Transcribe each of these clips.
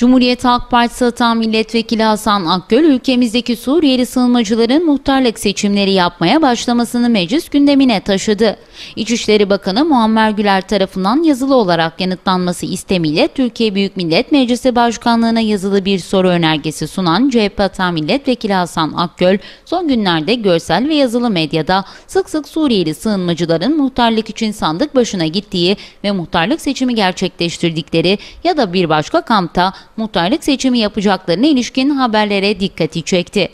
Cumhuriyet Halk Partisi Atan Milletvekili Hasan Akgöl ülkemizdeki Suriyeli sığınmacıların muhtarlık seçimleri yapmaya başlamasını meclis gündemine taşıdı. İçişleri Bakanı Muammer Güler tarafından yazılı olarak yanıtlanması istemiyle Türkiye Büyük Millet Meclisi Başkanlığı'na yazılı bir soru önergesi sunan CHP Atan Milletvekili Hasan Akgöl son günlerde görsel ve yazılı medyada sık sık Suriyeli sığınmacıların muhtarlık için sandık başına gittiği ve muhtarlık seçimi gerçekleştirdikleri ya da bir başka kampta muhtarlık seçimi yapacaklarına ilişkin haberlere dikkati çekti.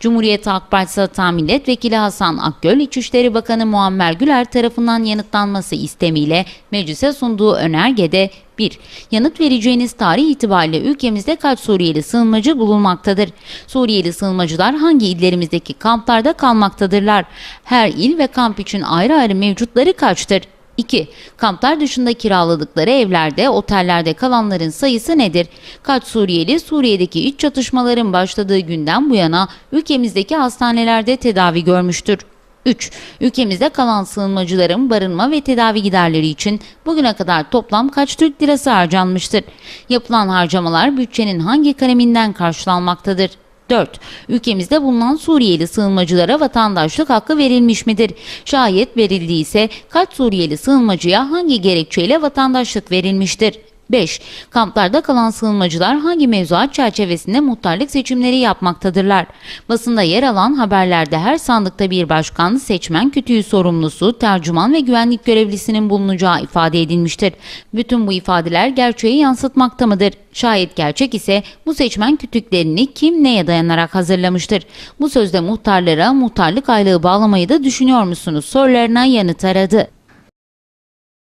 Cumhuriyet Halk Partisi Atan Milletvekili Hasan Akgöl, İçişleri Bakanı Muammer Güler tarafından yanıtlanması istemiyle meclise sunduğu önergede 1. Yanıt vereceğiniz tarih itibariyle ülkemizde kaç Suriyeli sığınmacı bulunmaktadır? Suriyeli sığınmacılar hangi illerimizdeki kamplarda kalmaktadırlar? Her il ve kamp için ayrı ayrı mevcutları kaçtır? 2. Kamplar dışında kiraladıkları evlerde, otellerde kalanların sayısı nedir? Kaç Suriyeli Suriye'deki iç çatışmaların başladığı günden bu yana ülkemizdeki hastanelerde tedavi görmüştür? 3. Ülkemizde kalan sığınmacıların barınma ve tedavi giderleri için bugüne kadar toplam kaç Türk lirası harcanmıştır? Yapılan harcamalar bütçenin hangi kaleminden karşılanmaktadır? 4. Ülkemizde bulunan Suriyeli sığınmacılara vatandaşlık hakkı verilmiş midir? Şayet verildiyse kaç Suriyeli sığınmacıya hangi gerekçeyle vatandaşlık verilmiştir? 5. Kamplarda kalan sığınmacılar hangi mevzuat çerçevesinde muhtarlık seçimleri yapmaktadırlar? Basında yer alan haberlerde her sandıkta bir başkan, seçmen kütüğü sorumlusu, tercüman ve güvenlik görevlisinin bulunacağı ifade edilmiştir. Bütün bu ifadeler gerçeği yansıtmakta mıdır? Şayet gerçek ise bu seçmen kütüklerini kim neye dayanarak hazırlamıştır? Bu sözde muhtarlara muhtarlık aylığı bağlamayı da düşünüyor musunuz? Sorularına yanıt aradı.